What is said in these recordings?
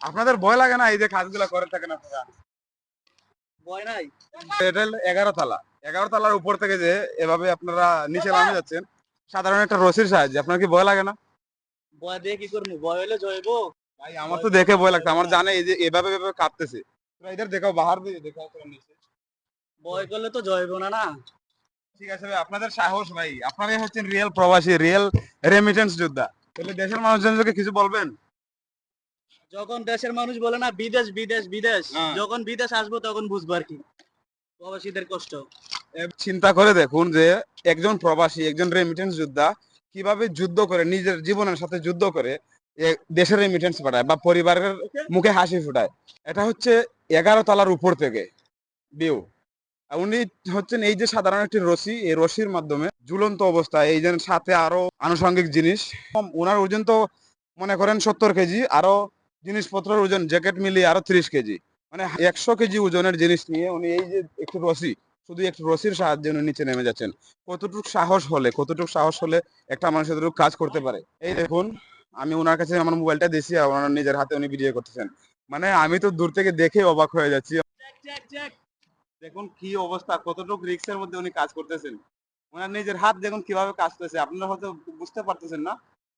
আপনাদের ভয় লাগে না এই যে কাজগুলো করে থাকেন আপনারা ভয় নাই। এটা এগারো তালা। এগারো তালার উপর থেকে যে এভাবে আপনারা নিচে নামে যাচ্ছেন সাধারণ একটা রশির সাহায্যে। আপনার কি ভয় লাগে না? ভয় দিয়ে কি করব? ভয় হলে জয়বো। ভাই আমার তো দেখে ভয় লাগছে। আমার জানে এই যে এভাবে এভাবে কাঁপতেছে। তোরা ইধার দেখাও বাহার দিয়ে দেখাও তোরা নিচে। ভয় করলে তো জয়বো না না? ঠিক আছে ভাই আপনাদের সাহস ভাই। আপনারাই হচ্ছেন রিয়েল প্রবাসী রিয়েল রেমিটেন্স যোদ্ধা। তাহলে দেশের মানুষজনকে কিছু বলবেন? যখন দেশের মানুষ বলে না বিদেশ বিদেশ বিদেশ হ্যাঁ। যখন বিদেশ আসব তখন বুঝব আর কি। প্রবাসীদের কষ্ট। চিন্তা করে দেখুন যে একজন প্রবাসী একজন রেমিটেন্স যোদ্ধা কীভাবে যুদ্ধ করে নিজের জীবনের সাথে যুদ্ধ করে দেশের রেমিটেন্স পাঠায় বা পরিবারের মুখে হাসি ফুটায়। এটা হচ্ছে এগারো তলার উপর থেকে ভিউ উনি হচ্ছেন এই যে সাধারণ একটি রশি এই রশির মাধ্যমে ঝুলন্ত অবস্থায় এই যে সাথে আরও আনুষঙ্গিক জিনিস। ওনার ওজন তো মনে করেন সত্তর কেজি আরও জিনিসপত্রের ওজন জ্যাকেট মিলিয়ে আরও ত্রিশ কেজি। মানে একশো কেজি ওজনের জিনিস নিয়ে উনি এই যে একটু রশি শুধু একটু রশির সাহায্যে উনি নিচে নেমে যাচ্ছেন। কতটুকু সাহস হলে কতটুকু সাহস হলে একটা মানুষ এতটুকু কাজ করতে পারে? এই দেখুন আমি ওনার কাছে আমার মোবাইলটা দিয়েছি আর ওনার নিজের হাতে উনি ভিডিও করতেছেন। মানে আমি তো দূর থেকে দেখে অবাক হয়ে যাচ্ছি। দেখুন কি অবস্থা কতটুকু রিক্সের মধ্যে উনি কাজ করতেছেন। ওনার নিজের হাত দেখুন কীভাবে কাজ করতেছে আপনারা হয়তো বুঝতে পারতেছেন না?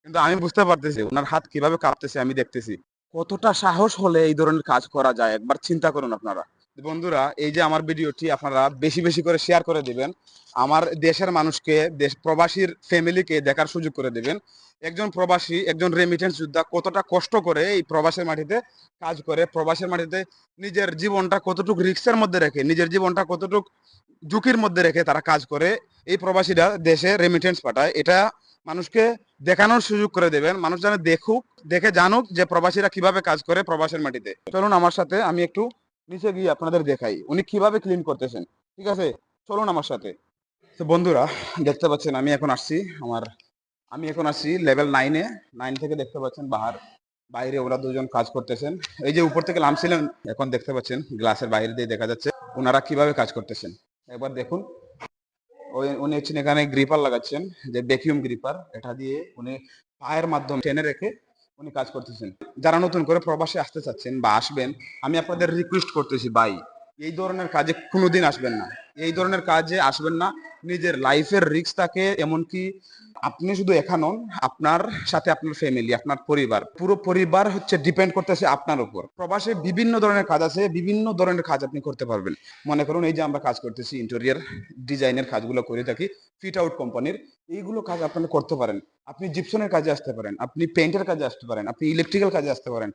কিন্তু আমি বুঝতে পারতেছি ওনার হাত কীভাবে কাঁপতেছে আমি দেখতেছি। কতটা সাহস হলে এই ধরনের কাজ করা যায়? একবার চিন্তা করুন আপনারা। বন্ধুরা, এই যে আমার ভিডিওটি আপনারা বেশি বেশি করে শেয়ার করে দিবেন। আমার দেশের মানুষকে, দেশ প্রবাসীর ফ্যামিলিকে দেখার সুযোগ করে দিবেন। একজন প্রবাসী, একজন রেমিটেন্স যোদ্ধা কতটা কষ্ট করে এই প্রবাসের মাটিতে কাজ করে, প্রবাসের মাটিতে নিজের জীবনটা কতটুকু রিক্সের মধ্যে রেখে, নিজের জীবনটা কতটুকু ঝুঁকির মধ্যে রেখে তারা কাজ করে, এই প্রবাসীরা দেশে রেমিটেন্স পাঠায়। এটা মানুষকে দেখানোর সুযোগ করে দেবেন। মানুষ যেন দেখুক, দেখে জানুক যে প্রবাসীরা কীভাবে কাজ করে প্রবাসের মাটিতে। চলুন আমার সাথে আমি একটু নিচে গিয়ে আপনাদের দেখাই উনি কীভাবে ক্লিন করতেছেন। ঠিক আছে? চলুন আমার সাথে। তো বন্ধুরা, দেখতে পাচ্ছেন আমি এখন আসছি আমার, আমি এখন আসছি লেভেল নাইনে নাইন থেকে দেখতে পাচ্ছেন বাহার, বাইরে ওরা দুজন কাজ করতেছেন। এই যে উপর থেকে নামছিলেন, এখন দেখতে পাচ্ছেন গ্লাসের বাইরে দিয়ে দেখা যাচ্ছে। ওনারা কীভাবে কাজ করতেছেন। একবার দেখুন। উনি হচ্ছেন এখানে গ্রিপার লাগাচ্ছেন, যে ভ্যাকিউম গ্রিপার এটা দিয়ে উনি পায়ের মাধ্যমে টেনে রেখে উনি কাজ করতেছেন। যারা নতুন করে প্রবাসে আসতে চাচ্ছেন বা আসবেন, আমি আপনাদের রিকোয়েস্ট করতেছি, ভাই এই ধরনের কাজে কোনোদিন আসবেন না। এই ধরনের কাজে আসবেন না। নিজের লাইফের রিস্ক থাকে এমনকি আপনি শুধু একা নন, আপনার সাথে আপনার ফ্যামিলি আপনার পরিবার, পুরো পরিবার হচ্ছে ডিপেন্ড করতেছে আপনার উপর। প্রবাসে বিভিন্ন ধরনের কাজ আছে, বিভিন্ন ধরনের কাজ আপনি করতে পারবেন। মনে করুন, এই যে আমরা কাজ করতেছি ইন্টেরিয়ার ডিজাইনের কাজগুলো করে থাকি ফিট আউট কোম্পানির এইগুলো কাজ আপনারা করতে পারেন। আপনি জিপসনের কাজে আসতে পারেন, আপনি পেন্টের কাজে আসতে পারেন, আপনি ইলেকট্রিক্যাল কাজে আসতে পারেন।